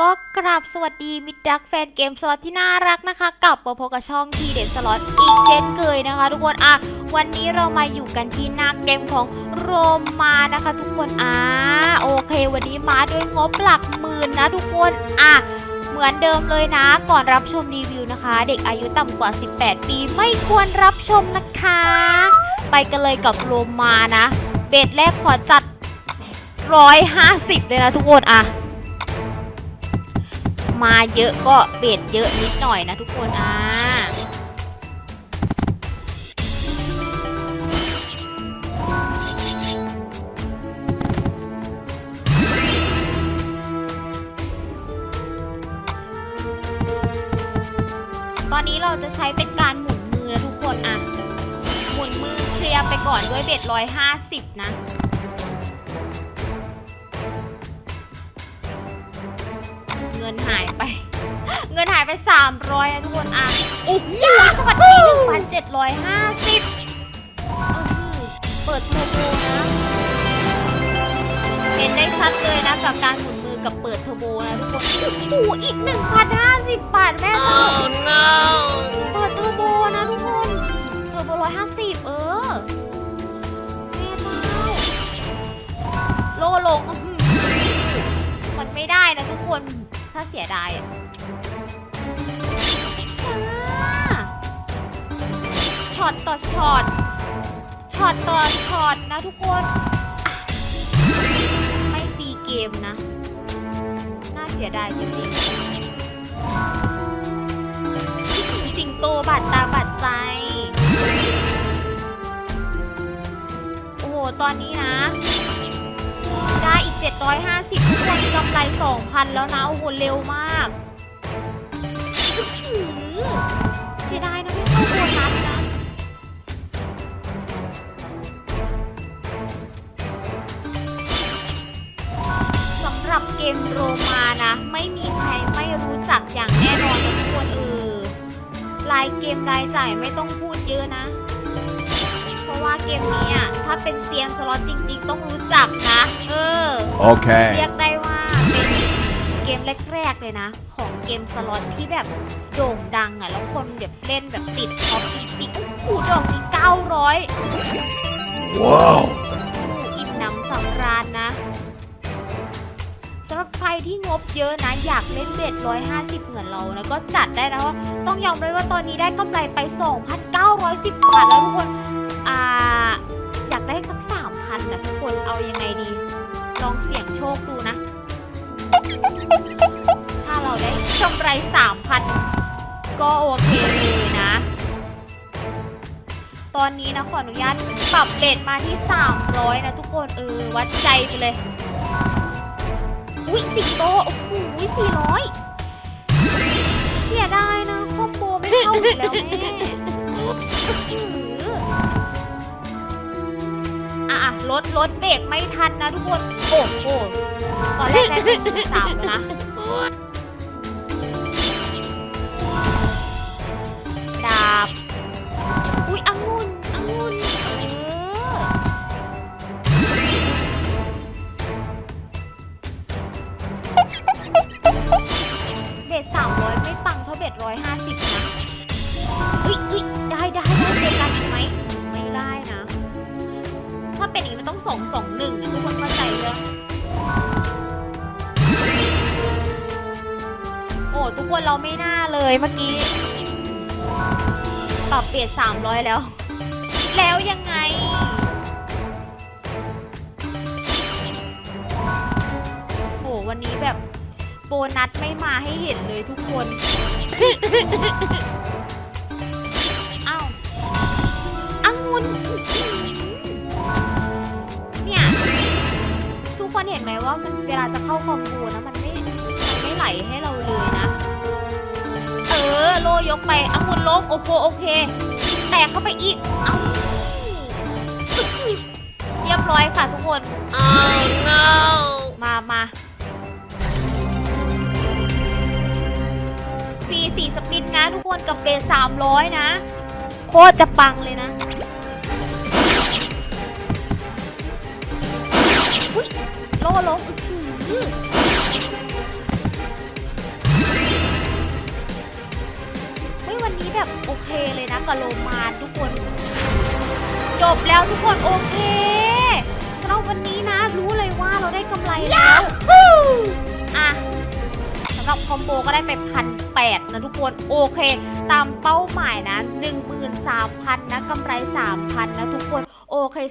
ก็กราบสวัสดีมิตรรักแฟนเกมสล็อตที่น่ารักนะคะกลับมาพบกับช่องทีเด็ดสล็อตอีกเช่นเคยนะคะ ทุกคนอะวันนี้เรามาอยู่กันที่หน้าเกมของโรมานะคะ ทุกคนอ่าโอเค วันนี้มาด้วยงบหลักหมื่นนะทุกคนอะเหมือนเดิมเลยนะ ก่อนรับชมรีวิวนะคะ เด็กอายุต่ำกว่า 18 ปีไม่ควรรับชมนะคะ ไปกันเลยกับโรมานะ เบสแรกขอจัด 150 เลยนะทุกคนอะ มาเยอะก็เบสเยอะนิดหน่อยนะทุกคนอ่าตอนนี้เราจะใช้เป็นการหมุนมือนะทุกคนอะ หมุนมือเคลียร์ไปก่อนด้วยเบ็ดร้อยห้าสิบนะ งินหายไป เงินหายไป 300นะทุกคนอะโอ้โหสวัสดี1,750เปิดโทรโบนะเห็นได้ชัดเลยนะกับการหมุนมือกับเปิดเทอร์โบนะทุกคนโอ้โหอีก 1,050 บาทแม่เจ้าเปิดเทอร์ ถ้าเสียดายอะช็อตต่อช็อตช็อตต่อช็อตนะทุกคน ไม่ตีเกมนะ น่าเสียดายจริงๆสิงโตบาดตาบาดใจ โอ้โห ตอนนี้นะ ได้อีก 750ทุกคนกำไร 2,000 แล้วนะโอ้โหเร็วมากเสียดายนะไม่เข้าโบนัสนะสำหรับเกมโรมานะ ไม่มีใครไม่รู้จักอย่างแน่นอนนะทุกคนเออรายเกมรายจ่ายไม่ต้องพูดเยอะนะะว่าเกมนี้อะถ้าเป็นเซียนสล็อตจริง ๆ ต้องรู้จักนะเออเรี Okay. ยกได้ว่าเป็นเกมแรกๆเลยนะ ของเกมสล็อตที่แบบโด่งดังอะแล้วคนแบบเล่นแบบติดท็อปจริงๆโอ้โหดอกนี้900 Wow. อิ่มหนำสำราญนะสำหรับใครที่งบเยอะนะ อยากเล่นเบ็ด150 เหมือนเรานะก็จัดได้นะว่าต้องยอมเลยว่าตอนนี้ได้กำไรไป 2,910 บาทแล้วทุกคน 3,000 ก็โอเคเลยนะ ตอนนี้นะขออนุญาตปรับเบสมาที่ 300 นะทุกคนเออวัดใจไปเลย อุ้ยสิงโตโอ้โห400เสียไดายนะครอบครัวไม่เข้าอีกแล้วแม่อะรถรถเบรกไม่ทันนะทุกคน โอ้โหตอนแรกได้หนึ่งสามแล้วนะาบ อุ้ยองุ่นองุ่นเออเบ็ดสามร้อยไม่ปังเท่าเบ็ดร้อยห้าสิบนะอุ้ยอุ้ยได้ได้ได้เจอกันอีกไหมไม่ได้นะ ถ้าเป็นอย่างนี้มันต้องสองสองหนึ่งทุกคนเข้าใจเลยโอ้ทุกคนเราไม่น่าเลยเมื่อกี้ ปรับเปลี่ยนสามร้อยแล้ว แล้วยังไง โห วันนี้แบบโบนัสไม่มาให้เห็นเลยทุกคนเอ้าอังุนเนี่ย ทุกคนเห็นไหมว่ามันเวลาจะเข้าคอมโบนะมันไม่มันไม่ไหลให้เราเลยนะ ออโลยกไปองุ่นลงโอเคโอเค แตกเข้าไปอีกเอ้าเรียบร้อยค่ะทุกคน Oh no. มามาฟรีสี่สปินนะทุกคนกับเบสสามร้อยนะ โคตรจะปังเลยนะอุ๊ยโล่ล้ม แล้วทุกคนโอเคสำหรับวันนี้นะรู้เลยว่าเราได้กำไรแล้วอะสำหรับคอมโบก็ได้ไปพันแปดนะทุกคนโอเค ตามเป้าหมายนะ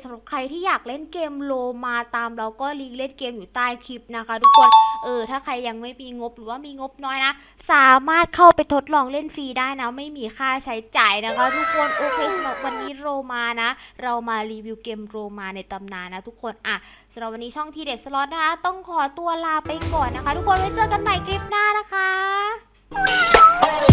สำหรับใครที่อยากเล่นเกมโลมาตามเราก็ลิงก์เล่นเกมอยู่ใต้คลิปนะคะ ทุกคน เออ ถ้าใครยังไม่มีงบหรือว่ามีงบน้อยนะ สามารถเข้าไปทดลองเล่นฟรีได้นะ ไม่มีค่าใช้จ่ายนะคะ ทุกคน โอเคสำหรับวันนี้โรมานะ เรามารีวิวเกมโรมาในตำนานนะทุกคน อะสำหรับวันนี้ช่องทีเด็ดสล็อตนะคะ ต้องขอตัวลาไปก่อนนะคะ ทุกคน ไว้เจอกันใหม่คลิปหน้านะคะ